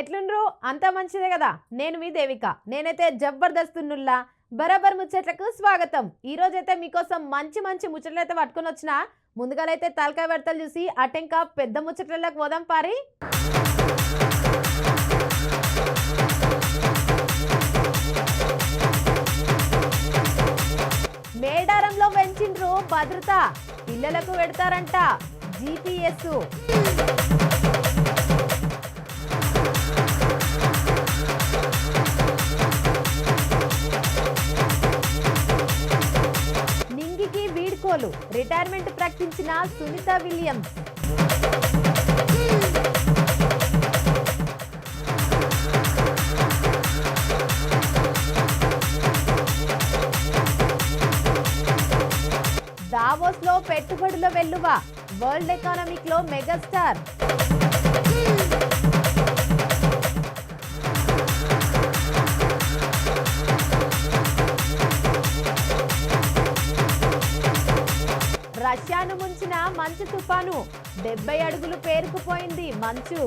ఎట్లుండ్రు? అంతా మంచిదే కదా. నేను మీ దేవిక. నేనైతే జబర్దస్తున్నుల్లా బరాబర్ ముచ్చట్లకు స్వాగతం. ఈ రోజైతే మీకోసం మంచి మంచి ముచ్చట్లు అయితే పట్టుకొని వచ్చిన. ముందుగాలైతే తలకాయ వార్తలు చూసి అటెంక పెద్ద ముచ్చట్లకు పోదాం పారి. మేడారంలో పెంచిండ్రు భద్రత. పిల్లలకు పెడతారంట. జీపీఎస్ నింగికి రిటైర్మెంట్ ప్రకటించిన సునీత విలియమ్స్. దావోస్లో పెట్టుబడుల వెల్లువ వరల్డ్ ఎకానమిక్లో మెగాస్టార్. రష్యాను ముంచిన మంచు తుఫాను. డెబ్బై అడుగులు పేరుకుపోయింది మంచు.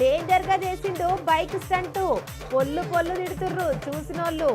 డేంజర్గా చేసిండు బైక్ స్టంట్. పొల్లు పొల్లు తిడుతుర్రు చూసినోళ్ళు.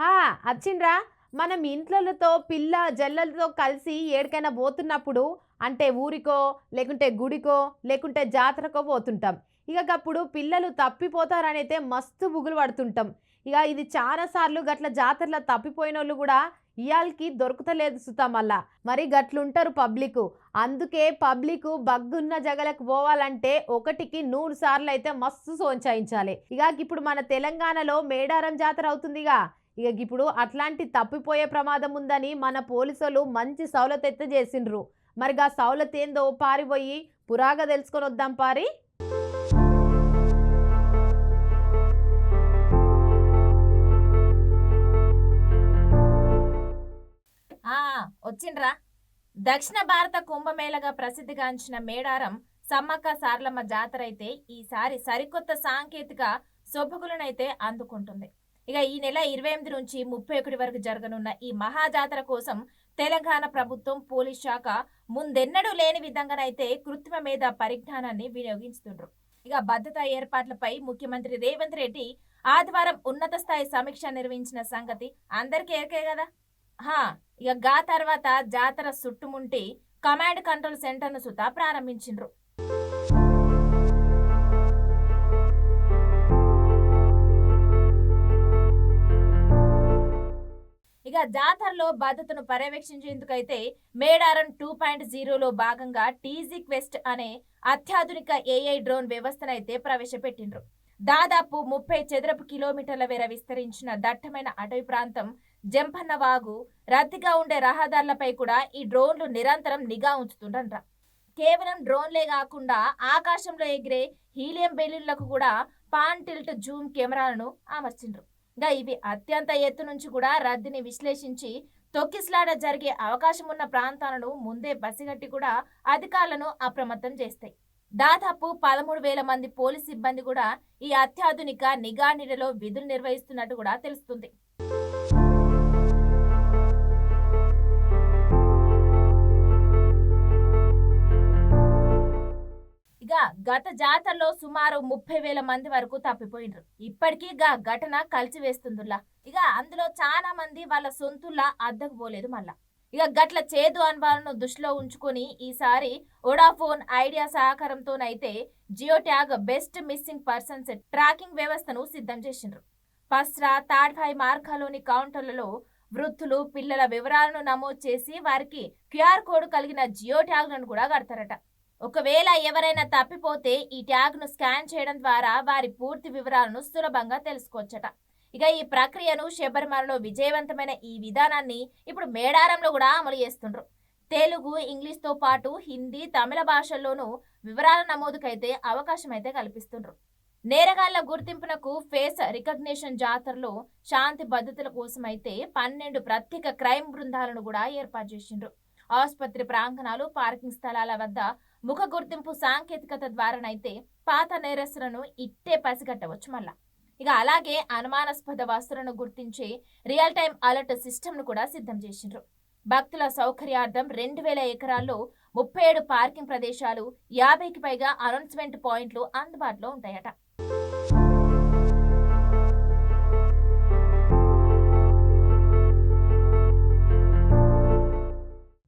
హా వచ్చిండ్రా మనం ఇంట్లతో పిల్ల జల్లలతో కలిసి ఏడికైనా పోతున్నప్పుడు అంటే ఊరికో లేకుంటే గుడికో లేకుంటే జాతరకో పోతుంటాం. ఇక అప్పుడు పిల్లలు తప్పిపోతారనైతే మస్తు బుగులు పడుతుంటాం. ఇక ఇది చాలా సార్లు గట్ల జాతరలో తప్పిపోయిన వాళ్ళు కూడా ఇయాల్కి దొరుకుతలేదు సుతా మళ్ళా. మరి గట్లుంటారు పబ్లిక్. అందుకే పబ్లిక్ బగ్గున్న జగలకు పోవాలంటే ఒకటికి నూరు సార్లు అయితే మస్తు సోంచాయించాలి. ఇక ఇప్పుడు మన తెలంగాణలో మేడారం జాతర అవుతుందిగా ఇక ఇప్పుడు అట్లాంటి తప్పిపోయే ప్రమాదం ఉందని మన పోలీసులు మంచి సౌలత్ ఎత్త చేసిండ్రు. మరి ఆ సౌలత్ ఏందో పారిపోయి పురాగా తెలుసుకొని వద్దాం పారి. వచ్చిండ్రా. దక్షిణ భారత కుంభమేళగా ప్రసిద్ధిగాంచిన మేడారం సమ్మక్క సార్లమ్మ జాతర అయితే ఈసారి సరికొత్త సాంకేతిక సొబగులనైతే అందుకుంటుంది. ఇక ఈ నెల ఇరవై ఎనిమిది నుంచి ముప్పై ఒకటి వరకు జరగనున్న ఈ మహాజాతర కోసం తెలంగాణ ప్రభుత్వం పోలీస్ శాఖ ముందెన్నడూ లేని విధంగానైతే కృత్రిమ మీద పరిజ్ఞానాన్ని వినియోగిస్తుండ్రు ఇక భద్రతా ఏర్పాట్లపై ముఖ్యమంత్రి రేవంత్ రెడ్డి ఆదివారం ఉన్నత స్థాయి సమీక్ష నిర్వహించిన సంగతి అందరికీ ఎరకే కదా? హా ఇక గా తర్వాత జాతర చుట్టుముంటి కమాండ్ కంట్రోల్ సెంటర్ను సుతా ప్రారంభించిండ్రు. ఇక జాతరలో భద్రతను పర్యవేక్షించేందుకైతే మేడారం టూ పాయింట్ జీరోలో భాగంగా టీజీ క్వెస్ట్ అనే అత్యాధునిక ఏఐ డ్రోన్ వ్యవస్థనైతే ప్రవేశపెట్టిండ్రు. దాదాపు ముప్పై చదరపు కిలోమీటర్ల మేర విస్తరించిన దట్టమైన అటవీ ప్రాంతం జంపన్న వాగు రద్దీగా ఉండే రహదారులపై కూడా ఈ డ్రోన్లు నిరంతరం నిఘా ఉంచుతుండ్రంట. కేవలం డ్రోన్లే కాకుండా ఆకాశంలో ఎగిరే హీలియం బెలూన్లకు కూడా పాన్ టిల్ట్ జూమ్ కెమెరాలను అమర్చిండ్రు. ఇంకా ఇవి అత్యంత ఎత్తు నుంచి కూడా రద్దీని విశ్లేషించి తొక్కిస్లాడ జరిగే అవకాశం ఉన్న ప్రాంతాలను ముందే పసిగట్టి కూడా అధికారులను అప్రమత్తం చేస్తాయి. దాదాపు పదమూడు వేల మంది పోలీస్ సిబ్బంది కూడా ఈ అత్యాధునిక నిఘా నీడలో విధులు నిర్వహిస్తున్నట్టు కూడా తెలుస్తుంది. ఇక గత జాతరలో సుమారు ముప్పై వేల మంది వరకు తప్పిపోయినరు. ఇప్పటికీ గా ఘటన కలిసివేస్తుందిలా. ఇక అందులో చాలా మంది వాళ్ళ సొంతుల్లా అద్దకు పోలేదు మళ్ళా. ఇక గట్ల చేదు అనుభవాలను దృష్టిలో ఉంచుకొని ఈసారి Vodafone Idea సహకారంతోనైతే geo tag based missing persons tracking వ్యవస్థను సిద్ధం చేసిండ్రు. పస్రా తాడ్భాయ్ మార్గాలోని కౌంటర్లలో వృద్ధులు పిల్లల వివరాలను నమోదు చేసి వారికి క్యూఆర్ కోడ్ కలిగిన జియో ట్యాగ్లను కూడా కడతారట. ఒకవేళ ఎవరైనా తప్పిపోతే ఈ ట్యాగ్ను స్కాన్ చేయడం ద్వారా వారి పూర్తి వివరాలను సులభంగా తెలుసుకోవచ్చట. ఇక ఈ ప్రక్రియను శబరిమలలో విజయవంతమైన ఈ విధానాన్ని ఇప్పుడు మేడారంలో కూడా అమలు చేస్తుండ్రు. తెలుగు ఇంగ్లీష్తో పాటు హిందీ తమిళ భాషల్లోనూ వివరాల నమోదుకైతే అవకాశం అయితే కల్పిస్తుండ్రు. నేరగాళ్ళ గుర్తింపునకు ఫేస్ రికగ్నిషన్ జాతరలో శాంతి భద్రతల కోసం అయితే పన్నెండు ప్రత్యేక క్రైమ్ బృందాలను కూడా ఏర్పాటు చేసిండ్రు. ఆసుపత్రి ప్రాంగణాలు పార్కింగ్ స్థలాల వద్ద ముఖ గుర్తింపు సాంకేతికత ద్వారానైతే పాత నేరస్తులను ఇట్టే పసిగట్టవచ్చు మళ్ళా. ఇక అలాగే అనుమానాస్పద వస్తువులను గుర్తించే రియల్ టైం అలర్ట్ సిస్టమ్ను కూడా సిద్ధం చేసిండ్రు. భక్తుల సౌకర్యార్థం రెండు వేల ఎకరాల్లో ముప్పై ఏడు పార్కింగ్ ప్రదేశాలు యాభైకి పైగా అనౌన్స్మెంట్ పాయింట్లు అందుబాటులో ఉంటాయట.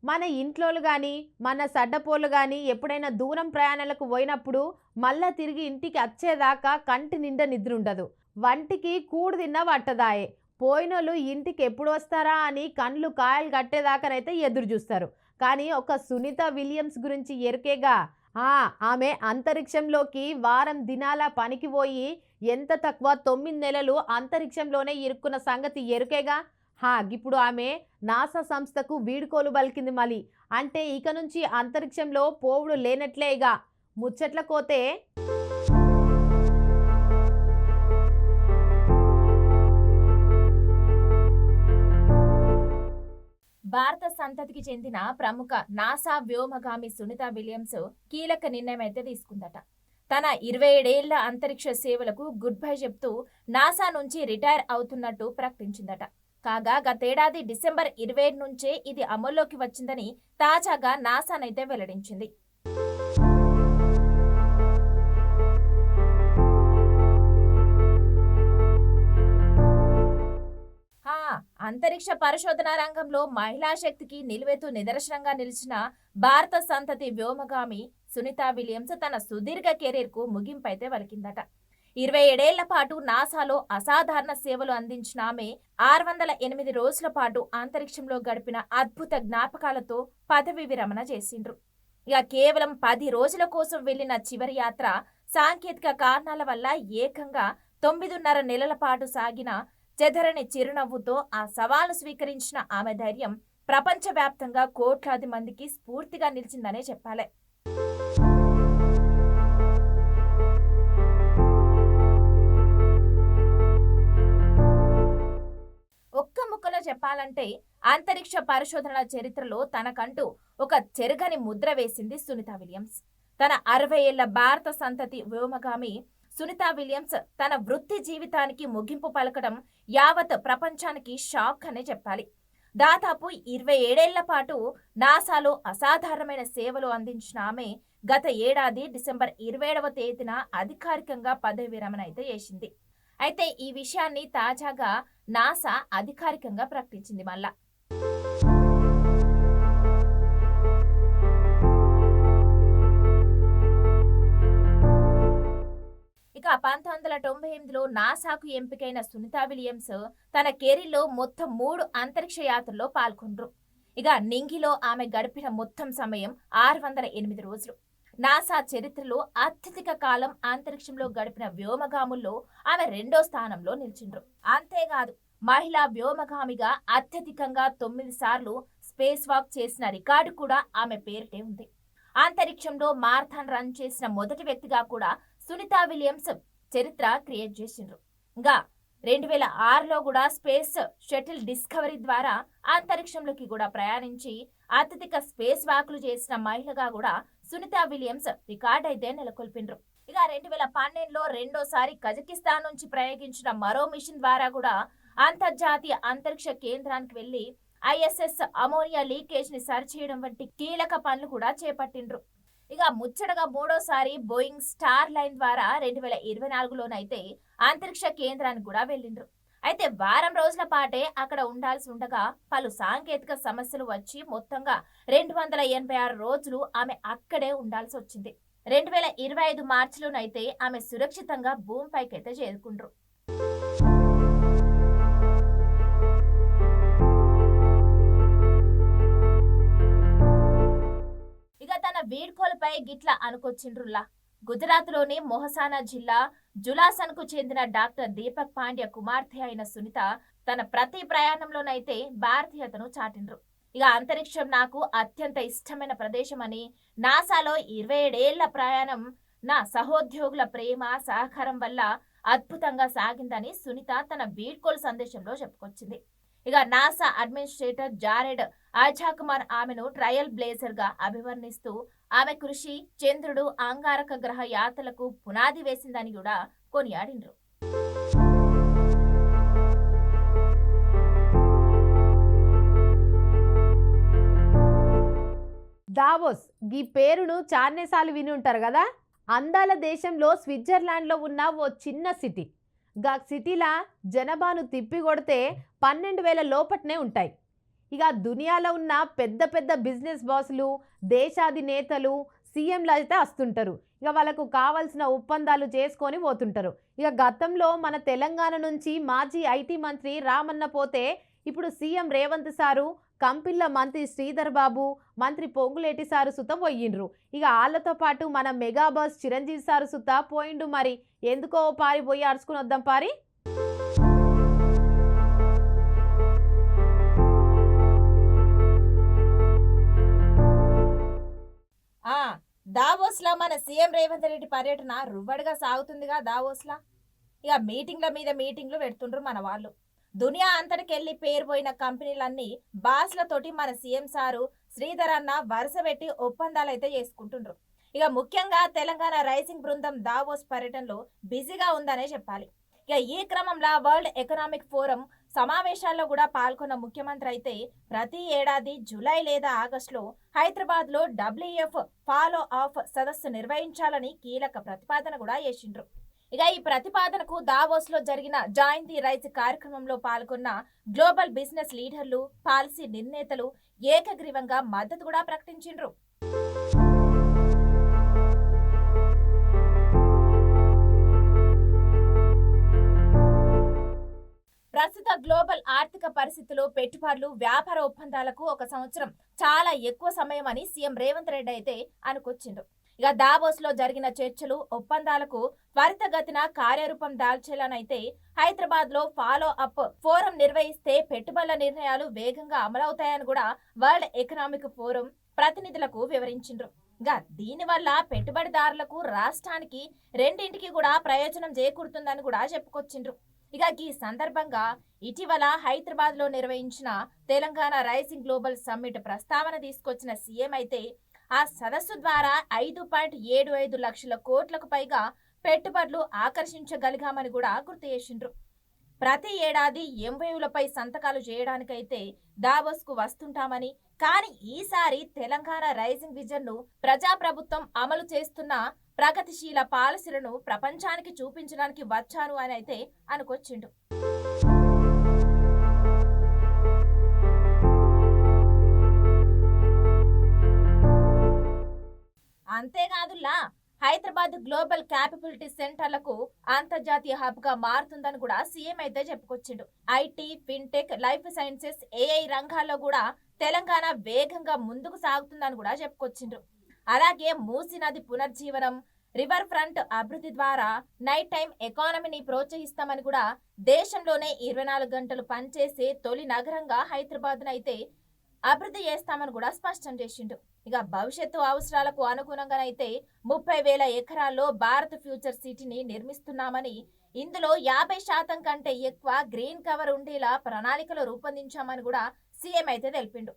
మన ఇంట్లోలు కానీ మన సడ్డపోలు కానీ ఎప్పుడైనా దూరం ప్రయాణాలకు పోయినప్పుడు మళ్ళా తిరిగి ఇంటికి వచ్చేదాకా కంటి నిండా నిద్ర ఉండదు. వంటికి కూడు తిన్న పట్టదాయే. పోయినోళ్ళు ఇంటికి ఎప్పుడు వస్తారా అని కండ్లు కాయలు కట్టేదాకానైతే ఎదురు చూస్తారు. కానీ ఒక సునీత విలియమ్స్ గురించి ఎరికేగా ఆ, ఆమె అంతరిక్షంలోకి వారం దినాల పనికి పోయి ఎంత తక్కువ తొమ్మిది నెలలు అంతరిక్షంలోనే ఇరుక్కున్న సంగతి ఎరుకేగా? హా ఇప్పుడు ఆమె నాసా సంస్థకు వీడుకోలు పలికింది మళ్ళీ. అంటే ఇక నుంచి అంతరిక్షంలో పోవుడు లేనట్లే ఇక ముచ్చట్ల కోతే భారత సంతతికి చెందిన ప్రముఖ నాసా వ్యోమగామి సునీత విలియమ్స్ కీలక నిర్ణయం అయితే తీసుకుందట. తన ఇరవై ఏడేళ్ళ అంతరిక్ష సేవలకు గుడ్ బై చెప్తూ నాసా నుంచి రిటైర్ అవుతున్నట్టు ప్రకటించిందట. కాగా గతేడాది డిసెంబర్ ఇరవై నుంచే ఇది అమల్లోకి వచ్చిందని తాజాగా నాసానైతే వెల్లడించింది. అంతరిక్ష పరిశోధన రంగంలో మహిళా శక్తికి నిలువెత్తు నిదర్శనంగా నిలిచిన భారత సంతతి వ్యోమగామి సునీత విలియమ్స్ తన సుదీర్ఘ కెరీర్కు ముగింపైతే వలికిందట. ఇరవై ఏడేళ్ళ పాటు నాసాలో అసాధారణ సేవలు అందించిన ఆమె ఆరు వందల ఎనిమిది రోజుల పాటు అంతరిక్షంలో గడిపిన అద్భుత జ్ఞాపకాలతో పదవి విరమణ చేసిండ్రు. ఇక కేవలం పది రోజుల కోసం వెళ్ళిన చివరి యాత్ర సాంకేతిక కారణాల వల్ల ఏకంగా తొమ్మిదిన్నర నెలల పాటు సాగిన చెదరని చిరునవ్వుతో ఆ సవాలు స్వీకరించిన ఆమె ధైర్యం ప్రపంచవ్యాప్తంగా కోట్లాది మందికి స్ఫూర్తిగా నిలిచిందనే చెప్పాలి. చెప్పాలంటే అంతరిక్ష పరిశోధనల చరిత్రలో తనకంటూ ఒక చెరగని ముద్ర వేసింది సునీత విలియమ్స్. తన అరవై ఏళ్ళ భారత సంతతి వ్యోమగామి సునీత విలియమ్స్ తన వృత్తి జీవితానికి ముగింపు పలకడం యావత్ ప్రపంచానికి షాక్ అనే చెప్పాలి. దాదాపు ఇరవై ఏడేళ్ళ పాటు నాసాలో అసాధారణమైన సేవలు అందించిన ఆమె గత ఏడాది డిసెంబర్ ఇరవై ఏడవ తేదీన అధికారికంగా పదవి విరమణ అయితే చేసింది. అయితే ఈ విషయాన్ని తాజాగా నాసా అధికారికంగా ప్రకటించింది మళ్ళా. ఇక పంతొమ్మిది వందల తొంభై ఎనిమిదిలో నాసాకు ఎంపికైన సునీతా విలియమ్స్ తన కెరీర్లో మొత్తం మూడు అంతరిక్ష యాత్రల్లో పాల్గొండ్రు. ఇక నింగిలో ఆమె గడిపిన మొత్తం సమయం ఆరు వందల ఎనిమిది రోజులు. నాసా చరిత్రలో అత్యధిక కాలం అంతరిక్షంలో గడిపిన వ్యోమగాముల్లో ఆమె రెండో స్థానంలో నిలిచిండ్రు. అంతేకాదు మహిళా వ్యోమగామిగా అత్యధికంగా తొమ్మిది సార్లు స్పేస్ వాక్ చేసిన రికార్డు కూడా ఆమె పేరిటే ఉంది. అంతరిక్షంలో మార్థాన్ రన్ చేసిన మొదటి వ్యక్తిగా కూడా సునీత విలియమ్స్ చరిత్ర క్రియేట్ చేసిండ్రు. ఇంకా రెండు వేల ఆరులో కూడా స్పేస్ షటిల్ డిస్కవరీ ద్వారా అంతరిక్షంలోకి కూడా ప్రయాణించి అత్యధిక స్పేస్ వాక్లు చేసిన మహిళగా కూడా సునీత విలియమ్స్ రికార్డ్ అయితే నెలకొల్పిండ్రు. ఇక రెండు వేల పన్నెండులో రెండోసారి కజకిస్తాన్ నుంచి ప్రయోగించిన మరో మిషన్ ద్వారా కూడా అంతర్జాతీయ అంతరిక్ష కేంద్రానికి వెళ్ళి ఐఎస్ఎస్ అమోనియా లీకేజ్ని సరిచేయడం వంటి కీలక పనులు కూడా చేపట్టిండ్రు. ఇక ముచ్చటగా మూడోసారి బోయింగ్ స్టార్ లైన్ ద్వారా రెండు వేల ఇరవై నాలుగులోనైతే అంతరిక్ష కేంద్రానికి కూడా వెళ్ళిండ్రు. అయితే వారం రోజుల పాటే అక్కడ ఉండాల్సి ఉండగా పలు సాంకేతిక సమస్యలు వచ్చి మొత్తంగా రెండు వందల ఎనభై ఆరు రోజులు ఆమె అక్కడే ఉండాల్సి వచ్చింది. రెండు వేల ఇరవై ఐదు మార్చిలోనైతే ఆమె సురక్షితంగా భూమిపైకైతే చేరుకుండ్రు. ఇక తన వీడ్కోలపై గిట్ల అనుకొచ్చిండ్రులా గుజరాత్లోని మొహసానా జిల్లా జులాసన్కు చెందిన డాక్టర్ దీపక్ పాండ్య కుమార్తె అయిన సునీత తన ప్రతి ప్రయాణంలోనైతే భారతీయతను చాటిండ్రు. ఇక అంతరిక్షం నాకు అత్యంత ఇష్టమైన ప్రదేశమని నాసాలో ఇరవై ఏడేళ్ళ ప్రయాణం నా సహోద్యోగుల ప్రేమ సహకారం వల్ల అద్భుతంగా సాగిందని సునీత తన వీడ్కోలు సందేశంలో చెప్పుకొచ్చింది. ఇక నాసా అడ్మినిస్ట్రేటర్ జారెడ్ ఆజా కుమార్ ఆమెను ట్రయల్ బ్లేజర్గా అభివర్ణిస్తూ ఆమె కృషి చంద్రుడు అంగారక గ్రహ యాత్రలకు పునాది వేసిందని కూడా కొనియాడిండ్రు. దావోస్ ఈ పేరును చార్నేసార్లు విని ఉంటారు కదా? అందాల దేశంలో స్విట్జర్లాండ్లో ఉన్న ఓ చిన్న సిటీ. గా సిటీలా జనాభాను తిప్పి కొడితే పన్నెండు వేల లోపట్నే ఉంటాయి. ఇక దునియాలో ఉన్న పెద్ద పెద్ద బిజినెస్ బాసులు దేశాధినేతలు సీఎంలు అయితే వస్తుంటారు. ఇక వాళ్ళకు కావాల్సిన ఒప్పందాలు చేసుకొని పోతుంటారు. ఇక గతంలో మన తెలంగాణ నుంచి మాజీ ఐటీ మంత్రి రామన్న పోతే ఇప్పుడు సీఎం రేవంత్ సారు కంపిల్ల మంత్రి శ్రీధర్ బాబు మంత్రి పొంగులేటి సారు సుత పోయిండ్రు. ఇక వాళ్ళతో పాటు మన మెగా బాస్ చిరంజీవి సారు సుత పోయిండు మరి. ఎందుకో పారి పోయి అరుచుకుని వద్దాం పారి? ఆ దావోస్లా మన సీఎం రేవంత్ రెడ్డి పర్యటన రువ్వడిగా సాగుతుందిగా దావోస్లా? ఇక మీటింగ్ల మీద మీటింగ్లు పెడుతుండ్రు మన వాళ్ళు. దునియా అంతటికెళ్ళి పేరు పోయిన కంపెనీలన్నీ బాస్లతోటి మన సీఎం సారు శ్రీధర్ అన్న వరుస పెట్టి ఒప్పందాలు అయితే చేసుకుంటుండ్రు. ఇక ముఖ్యంగా తెలంగాణ రైసింగ్ బృందం దావోస్ పర్యటనలో బిజీగా ఉందనే చెప్పాలి. ఇక ఈ క్రమంలో వరల్డ్ ఎకనామిక్ ఫోరం సమావేశాల్లో కూడా పాల్గొన్న ముఖ్యమంత్రి అయితే ప్రతి ఏడాది జూలై లేదా ఆగస్టులో హైదరాబాద్లో డబ్ల్యూఎఫ్ ఫాలో ఆఫ్ సదస్సు నిర్వహించాలని కీలక ప్రతిపాదన కూడా చేసిండ్రు ఇక ఈ ప్రతిపాదనకు దావోస్లో జరిగిన జాయిన్ ది రైస్ కార్యక్రమంలో పాల్గొన్న గ్లోబల్ బిజినెస్ లీడర్లు పాలసీ నిర్ణేతలు ఏకగ్రీవంగా మద్దతు కూడా ప్రకటించిండ్రు. గ్లోబల్ ఆర్థిక పరిస్థితుల్లో పెట్టుబడులు వ్యాపార ఒప్పందాలకు ఒక సంవత్సరం చాలా ఎక్కువ సమయం అని సీఎం రేవంత్ రెడ్డి అయితే అనుకొచ్చిండు. ఇక దావోస్లో జరిగిన చర్చలు ఒప్పందాలకు త్వరితగతిన కార్యరూపం దాల్చేలానైతే హైదరాబాద్లో ఫాలో అప్ ఫోరం నిర్వహిస్తే పెట్టుబడుల నిర్ణయాలు వేగంగా అమలవుతాయని కూడా వరల్డ్ ఎకనామిక్ ఫోరం ప్రతినిధులకు వివరించిండ్రు. ఇక దీనివల్ల పెట్టుబడిదారులకు రాష్ట్రానికి రెండింటికి కూడా ప్రయోజనం చేకూరుతుందని కూడా చెప్పుకొచ్చిండ్రు. ఇక ఈ సందర్భంగా ఇటీవల హైదరాబాద్లో నిర్వహించిన తెలంగాణ రైసింగ్ గ్లోబల్ సమ్మిట్ ప్రస్తావన తీసుకొచ్చిన సీఎం అయితే ఆ సదస్సు ద్వారా ఐదు పాయింట్ ఏడు ఐదు లక్షల కోట్లకు పైగా పెట్టుబడులు ఆకర్షించగలిగామని కూడా గుర్తు చేసిండ్రు. ప్రతి ఏడాది ఎంవేయులపై సంతకాలు చేయడానికైతే దావోస్కు వస్తుంటామని కానీ ఈసారి తెలంగాణ రైజింగ్ విజన్ను ప్రజాప్రభుత్వం అమలు చేస్తున్న ప్రగతిశీల పాలసీలను ప్రపంచానికి చూపించడానికి వచ్చాను అని అయితే అనుకొచ్చిండు. అంతేకాదులా హైదరాబాద్ గ్లోబల్ క్యాపబిలిటీ సెంటర్లకు అంతర్జాతీయ హబ్గా మారుతుందని కూడా సీఎం అయితే చెప్పుకొచ్చిండు. IT fintech life sciences AI రంగాల్లో కూడా తెలంగాణ వేగంగా ముందుకు సాగుతుందని కూడా చెప్పుకొచ్చిండ్రు అలాగే మూసీ నది పునర్జీవనం రివర్ ఫ్రంట్ అభివృద్ధి ద్వారా నైట్ టైం ఎకానమీని ప్రోత్సహిస్తామని కూడా దేశంలోనే ఇరవై నాలుగు గంటలు పనిచేసే తొలి నగరంగా హైదరాబాద్ అయితే అభివృద్ధి చేస్తామని కూడా స్పష్టం చేసిండు. ఇక భవిష్యత్తు అవసరాలకు అనుగుణంగానైతే ముప్పై వేల ఎకరాల్లో భారత్ ఫ్యూచర్ సిటీని నిర్మిస్తున్నామని ఇందులో యాభై శాతం కంటే ఎక్కువ గ్రీన్ కవర్ ఉండేలా ప్రణాళికలు రూపొందించామని కూడా సీఎం అయితే తెలిపిండు.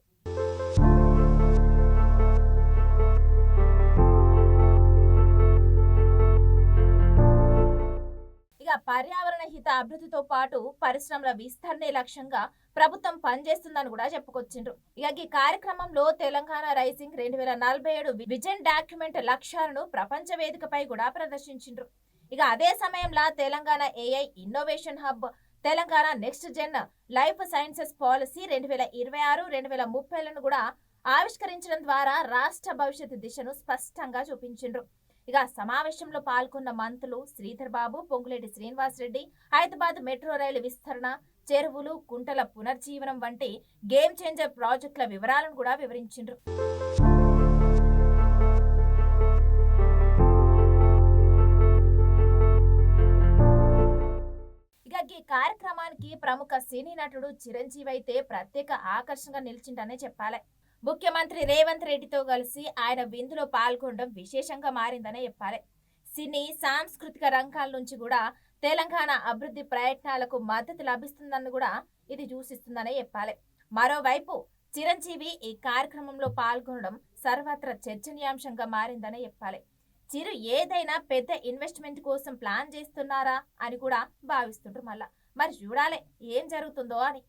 పర్యావరణ హిత అభివృద్ధితో పాటు పరిశ్రమల విస్తరణే లక్ష్యంగా ప్రభుత్వం పనిచేస్తుందని కూడా చెప్పుకొచ్చిండ్రు. ఇక ఈ కార్యక్రమంలో తెలంగాణ రైజింగ్ రెండు వేల నలభై ఏడు విజన్ డాక్యుమెంట్ లక్ష్యాలను ప్రపంచ వేదికపై కూడా ప్రదర్శించిండ్రు. ఇక అదే సమయంలో Telangana AI innovation hub Telangana next gen life sciences policy రెండు వేల ఇరవై ఆరు రెండు వేల ముప్పైలను కూడా ఆవిష్కరించడం ద్వారా రాష్ట్ర భవిష్యత్తు దిశను స్పష్టంగా చూపించిండ్రు. ఇక సమావేశంలో పాల్గొన్న మంత్రులు శ్రీధర్ బాబు పొంగులేటి శ్రీనివాస్ రెడ్డి హైదరాబాద్ మెట్రో రైలు విస్తరణ చెరువులు కుంటల పునర్జీవనం వంటి గేమ్ చేంజర్ ప్రాజెక్టుల వివరాలను కూడా వివరించిండ్రు. ఇక ఈ కార్యక్రమానికి ప్రముఖ సినీ నటుడు చిరంజీవి అయితే ప్రత్యేక ఆకర్షణగా నిలిచిండనే చెప్పాలి. ముఖ్యమంత్రి రేవంత్ రెడ్డితో కలిసి ఆయన విందులో పాల్గొనడం విశేషంగా మారిందనే చెప్పాలి. సినీ సాంస్కృతిక రంగాల నుంచి కూడా తెలంగాణ అభివృద్ధి ప్రయత్నాలకు మద్దతు లభిస్తుందని కూడా ఇది చూసిస్తుందనే చెప్పాలి. మరోవైపు చిరంజీవి ఈ కార్యక్రమంలో పాల్గొనడం సర్వత్ర చర్చనీయాంశంగా మారిందనే చెప్పాలి. చిరు ఏదైనా పెద్ద ఇన్వెస్ట్మెంట్ కోసం ప్లాన్ చేస్తున్నారా అని కూడా భావిస్తుంటారు మళ్ళా. మరి చూడాలి ఏం జరుగుతుందో అని.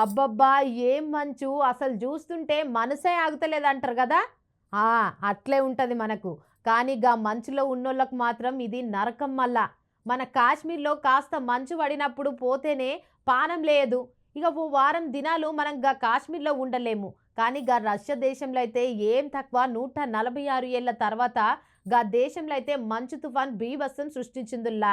అబ్బబ్బా ఏం మంచు? అసలు చూస్తుంటే మనసే ఆగుతలేదంటారు కదా? అట్లే ఉంటుంది మనకు. కానీ గా మంచులో ఉన్నోళ్ళకు మాత్రం ఇది నరకం మళ్ళా మన కాశ్మీర్లో కాస్త మంచు పడినప్పుడు పోతేనే పానం లేదు. ఇక ఓ వారం దినాలు మనం గా కాశ్మీర్లో ఉండలేము. కానీ గా రష్యా దేశంలో అయితే ఏం తక్కువ నూట నలభై ఆరు ఏళ్ళ తర్వాత గా దేశంలో అయితే మంచు తుఫాన్ బీభత్సం సృష్టించిందిలా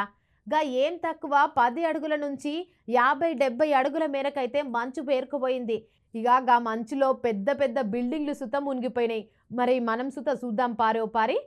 గా ఏం తక్కువ? పది అడుగుల నుంచి యాభై డెబ్బై అడుగుల మేరకైతే మంచు పేరుకుపోయింది. ఇక గా మంచులో పెద్ద పెద్ద బిల్డింగ్లు సుత మునిగిపోయినాయి. మరి మనం సుత చూద్దాం పారే ఓ పారి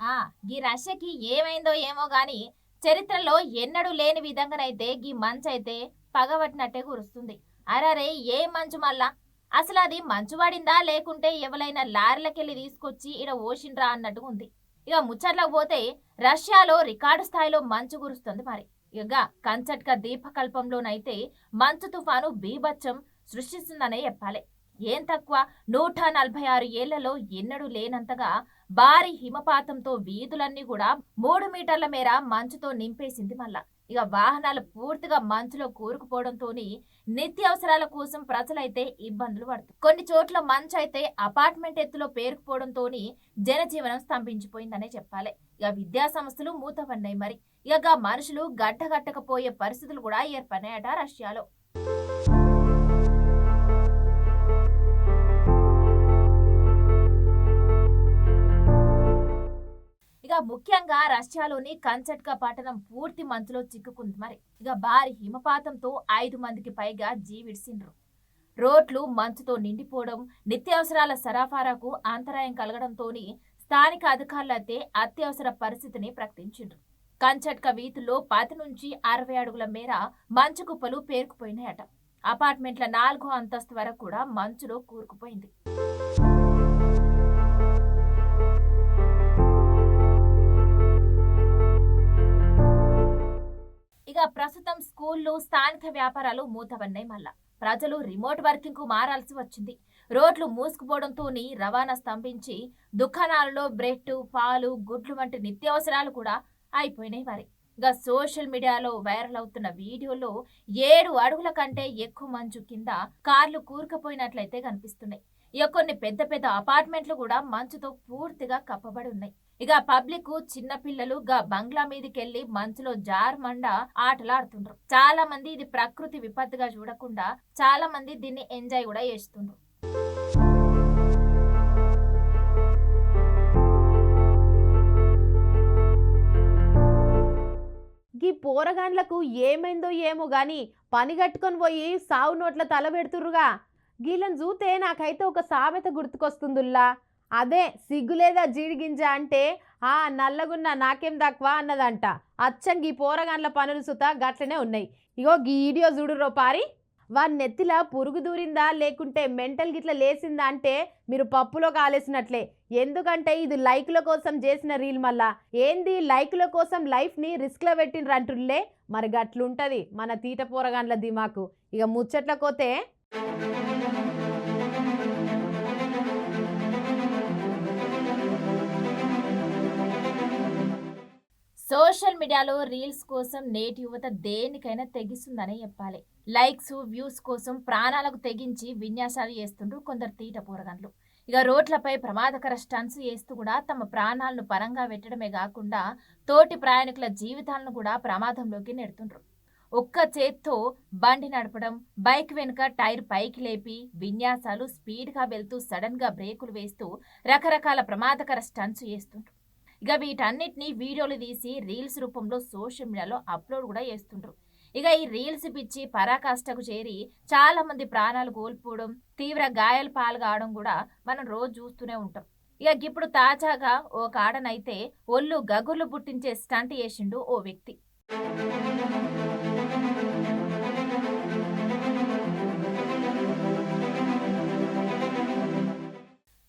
ఈ గీ రష్యకి ఏమైందో ఏమో గాని చరిత్రలో ఎన్నడూ లేని విధంగానైతే ఈ మంచు అయితే పగబట్టినట్టే కురుస్తుంది. అరారే ఏ మంచు మళ్ళా? అసలు అది మంచు పడిందా? లేకుంటే ఎవరైనా లారీలకెళ్ళి తీసుకొచ్చి ఇడ ఓషిండ్రా అన్నట్టు ఉంది. ఇక ముచ్చట్లకు పోతే రష్యాలో రికార్డు స్థాయిలో మంచు కురుస్తుంది మరి. ఇక కంచట్క దీపకల్పంలోనైతే మంచు తుఫాను బీభత్సం సృష్టిస్తుందనే చెప్పాలి. ఏం తక్కువ? నూట నలభై ఆరు ఏళ్ళలో ఎన్నడూ లేనంతగా భారీ హిమపాతంతో వీధులన్నీ కూడా మూడు మీటర్ల మేర మంచుతో నింపేసింది మళ్ళా. ఇక వాహనాలు పూర్తిగా మంచులో కూరుకుపోవడంతో నిత్యావసరాల కోసం ప్రజలైతే ఇబ్బందులు పడుతుంది కొన్ని చోట్ల మంచు అయితే అపార్ట్మెంట్ ఎత్తులో పేరుకుపోవడంతో జనజీవనం స్తంభించిపోయిందనే చెప్పాలి. ఇక విద్యా సంస్థలు మూతపడినాయి మరి. ఇక మనుషులు గడ్డగట్టకపోయే పరిస్థితులు కూడా ఏర్పడినాయట రష్యాలో ఇక ముఖ్యంగా రష్యాలోని కంచట్కా పట్టణం పూర్తి మంచులో చిక్కుకుంది మరి. ఇక భారీ హిమపాతంతో ఐదు మందికి పైగా జీవిడ్సిండ్రు రోడ్లు మంచుతో నిండిపోవడం నిత్యావసరాల సరఫరాకు అంతరాయం కలగడంతో స్థానిక అధికారులు అయితే అత్యవసర పరిస్థితిని ప్రకటించిండ్రు. కంచట్క వీధుల్లో పది నుంచి అరవై అడుగుల మేర మంచు కుప్పలు పేరుకుపోయినాయట. అపార్ట్మెంట్ల నాలుగో అంతస్తు వరకు కూడా మంచులో కూరుకుపోయింది. ఇక ప్రస్తుతం స్కూళ్ళు స్థానిక వ్యాపారాలు మూతవన్నాయి మళ్ళా. ప్రజలు రిమోట్ వర్కింగ్కు మారాల్సి వచ్చింది. రోడ్లు మూసుకుపోవడంతో రవాణా స్తంభించి దుకాణాలలో బ్రెడ్ పాలు గుడ్లు వంటి నిత్యావసరాలు కూడా అయిపోయినాయి మరి. ఇక సోషల్ మీడియాలో వైరల్ అవుతున్న వీడియోలో ఏడు అడుగుల కంటే ఎక్కువ మంచు కింద కార్లు కూరుకుపోయినట్లయితే కనిపిస్తున్నాయి. ఇక కొన్ని పెద్ద పెద్ద అపార్ట్మెంట్లు కూడా మంచుతో పూర్తిగా కప్పబడి ఉన్నాయి. ఇక పబ్లిక్ చిన్న పిల్లలు గా బంగ్లా మీదకెళ్ళి మంచులో జార్మండ ఆటలాడుతుండ్రు. చాలా మంది ఇది ప్రకృతి విపత్తుగా చూడకుండా చాలా మంది దీన్ని ఎంజాయ్ కూడా చేస్తుండ్రు. గీ పోరగాండ్లకు ఏమైందో ఏమో గాని పని కట్టుకొని పోయి సావు నోట్ల తల పెడుతుర్రుగా. గీళ్ళని చూతే నాకైతే ఒక సామెత గుర్తుకొస్తుందిల్లా. అదే సిగ్గులేదా జీడిగింజ అంటే ఆ నల్లగున్న నాకేం తక్కువ అన్నదంట. అచ్చంగి పోరగాండ్ల పనులు సుత గట్లనే ఉన్నాయి. ఇగో గీ వీడియో చూడురో పారి వారి నెత్తిలా పురుగు దూరిందా లేకుంటే మెంటల్ గిట్ల లేసిందా అంటే మీరు పప్పులో కాలేసినట్లే. ఎందుకంటే ఇది లైక్ల కోసం చేసిన రీల్ మళ్ళా. ఏంది లైక్ల కోసం లైఫ్ని రిస్క్లో పెట్టిండ్రు అంటుల్లే మరి గట్లుంటుంది మన తీట పోరగాండ్ల దిమాకు. ఇక ముచ్చట్ల సోషల్ మీడియాలో రీల్స్ కోసం నేటి యువత దేనికైనా తెగిస్తుందనే చెప్పాలి. లైక్స్ వ్యూస్ కోసం ప్రాణాలకు తెగించి విన్యాసాలు చేస్తుండ్రు కొందరు తీట పోరగన్లు ఇక రోడ్లపై ప్రమాదకర స్టన్స్ చేస్తూ కూడా తమ ప్రాణాలను పరంగా పెట్టడమే కాకుండా తోటి ప్రయాణికుల జీవితాలను కూడా ప్రమాదంలోకి నెడుతుండ్రు. ఒక్క చేత్తో బండి నడపడం బైక్ వెనుక టైర్ పైకి లేపి విన్యాసాలు స్పీడ్గా వెళ్తూ సడన్గా బ్రేకులు వేస్తూ రకరకాల ప్రమాదకర స్టన్స్ చేస్తుండ్రు. ఇక వీటన్నిటిని వీడియోలు తీసి రీల్స్ రూపంలో సోషల్ మీడియాలో అప్లోడ్ కూడా చేస్తుండ్రు. ఇక ఈ రీల్స్ పిచ్చి పరాకాష్ఠకు చేరి చాలా మంది ప్రాణాలు కోల్పోవడం తీవ్ర గాయాలు పాలు కావడం కూడా మనం రోజు చూస్తూనే ఉంటాం. ఇక ఇప్పుడు తాజాగా ఓ కాడనైతే ఒళ్ళు గగుర్లు పుట్టించే స్టంట్ చేసిండు ఓ వ్యక్తి.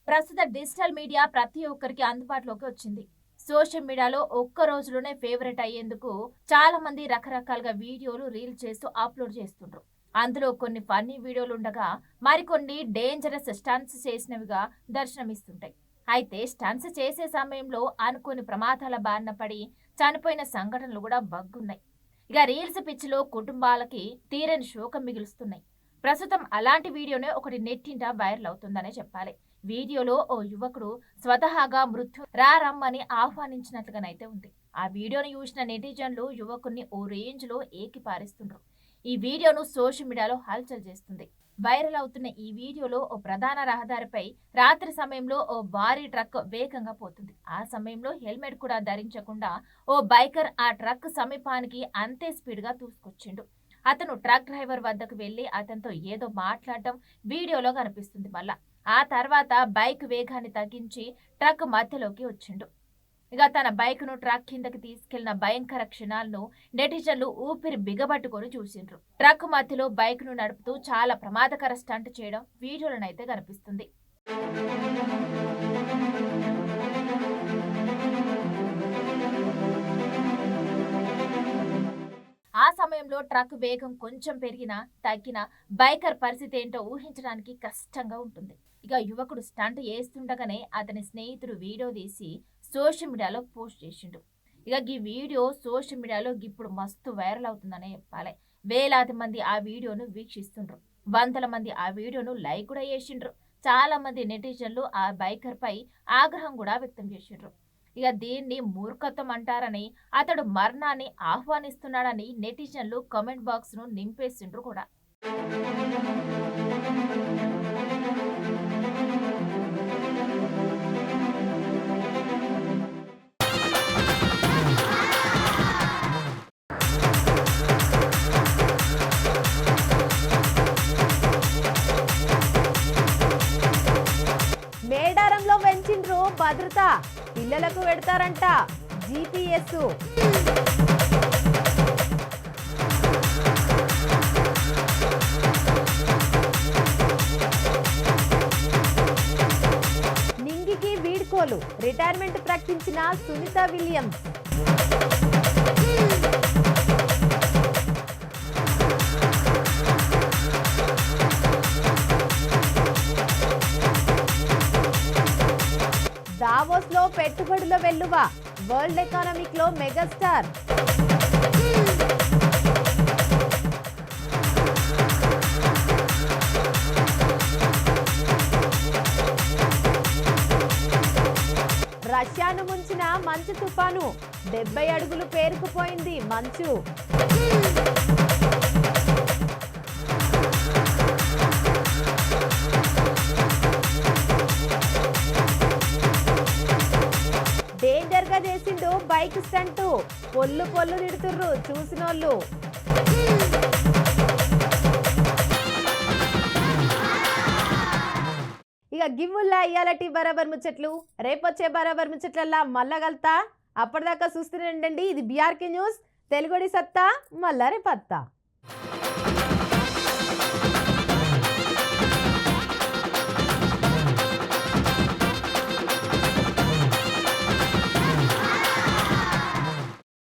ప్రస్తుత డిజిటల్ మీడియా ప్రతి ఒక్కరికి అందుబాటులోకి వచ్చింది. సోషల్ మీడియాలో ఒక్క రోజులోనే ఫేవరెట్ అయ్యేందుకు చాలా మంది రకరకాలుగా వీడియోలు రీల్ చేస్తూ అప్లోడ్ చేస్తుండ్రు. అందులో కొన్ని ఫన్నీ వీడియోలు ఉండగా మరికొన్ని డేంజరస్ స్టన్స్ చేసినవిగా దర్శనమిస్తుంటాయి. అయితే స్టన్స్ చేసే సమయంలో అనుకోని ప్రమాదాల బారిన పడి చనిపోయిన సంఘటనలు కూడా బగ్గున్నాయి. ఇక రీల్స్ పిచ్చిలో కుటుంబాలకి తీరని శోకం మిగులుస్తున్నాయి. ప్రస్తుతం అలాంటి వీడియోనే ఒకటి నెట్టింట వైరల్ అవుతుందనే చెప్పాలి. వీడియోలో ఓ యువకుడు స్వతహాగా మృత్యు రారమ్మని ఆహ్వానించినట్లుగానైతే ఉంది. ఆ వీడియోను చూసిన నెటిజన్లు యువకుడిని ఓ రేంజ్లో ఏకి పారిస్తుండ్రు ఈ వీడియోను సోషల్ మీడియాలో హల్చల్ చేస్తుంది. వైరల్ అవుతున్న ఈ వీడియోలో ఓ ప్రధాన రహదారిపై రాత్రి సమయంలో ఓ భారీ ట్రక్ వేగంగా పోతుంది. ఆ సమయంలో హెల్మెట్ కూడా ధరించకుండా ఓ బైకర్ ఆ ట్రక్ సమీపానికి అంతే స్పీడ్గా దూసుకొచ్చిండు. అతను ట్రక్ డ్రైవర్ వద్దకు వెళ్ళి అతనితో ఏదో మాట్లాడటం వీడియోలో కనిపిస్తుంది మళ్ళా. ఆ తర్వాత బైక్ వేగాన్ని తగ్గించి ట్రక్ మధ్యలోకి వచ్చిండు. ఇక తన బైక్ను ట్రక్ కిందకి తీసుకెళ్ళిన భయంకర క్షణాలను నెటిజన్లు ఊపిరి బిగబట్టుకొని చూసిండ్రు. ట్రక్ మధ్యలో బైక్ను నడుపుతూ చాలా ప్రమాదకర స్టంట్ చేయడం వీడియోలనైతే కనిపిస్తుంది. ఆ సమయంలో ట్రక్ వేగం కొంచెం పెరిగినా తగ్గినా బైకర్ పరిస్థితి ఏంటో ఊహించడానికి కష్టంగా ఉంటుంది. ఇక యువకుడు స్టంట్ వేస్తుండగానే అతని స్నేహితుడు వీడియో తీసి సోషల్ మీడియాలో పోస్ట్ చేసిండు. ఇక ఈ వీడియో సోషల్ మీడియాలో ఇప్పుడు మస్తు వైరల్ అవుతుందనే చెప్పాలి వేలాది మంది ఆ వీడియోను వీక్షిస్తుండ్రు. వందల మంది ఆ వీడియోను లైక్ కూడా చేసిండ్రు. చాలా మంది నెటిజన్లు ఆ బైకర్ పై ఆగ్రహం కూడా వ్యక్తం చేసిండ్రు. ఇక దీన్ని మూర్ఖత్వం అంటారని అతడు మరణాన్ని ఆహ్వానిస్తున్నాడని నెటిజన్లు కామెంట్ బాక్స్ను నింపేసిండ్రు కూడా. మేడారంలో భద్రత పిల్లలకు పెడతారంట జీపీఎస్. నింగికి వీడ్కోలు. రిటైర్మెంట్ ప్రకటించిన సునీత విలియమ్స్. దావోస్లో పెట్టుబడుల వెల్లువ వరల్డ్ ఎకానమిక్లో మెగాస్టార్. రష్యాను ముంచిన మంచు తుఫాను డెబ్బై అడుగులు పేరుకుపోయింది మంచు. చేసిండు బైక్ స్టంట్. పొల్లు పొల్లు తిడుతుర్రు చూసినోళ్ళు. ఇక గివ్వుల్లా ఇయ్యాలటి బరాబర్ ముచ్చట్లు. రేపొచ్చే బరాబర్ ముచ్చట్లల్లా మళ్ళా కలుతా. అప్పటిదాకా చూస్తూనే ఉండండి. ఇది బీఆర్కే న్యూస్ తెలుగుడి సత్తా మళ్ళా రేపత్తా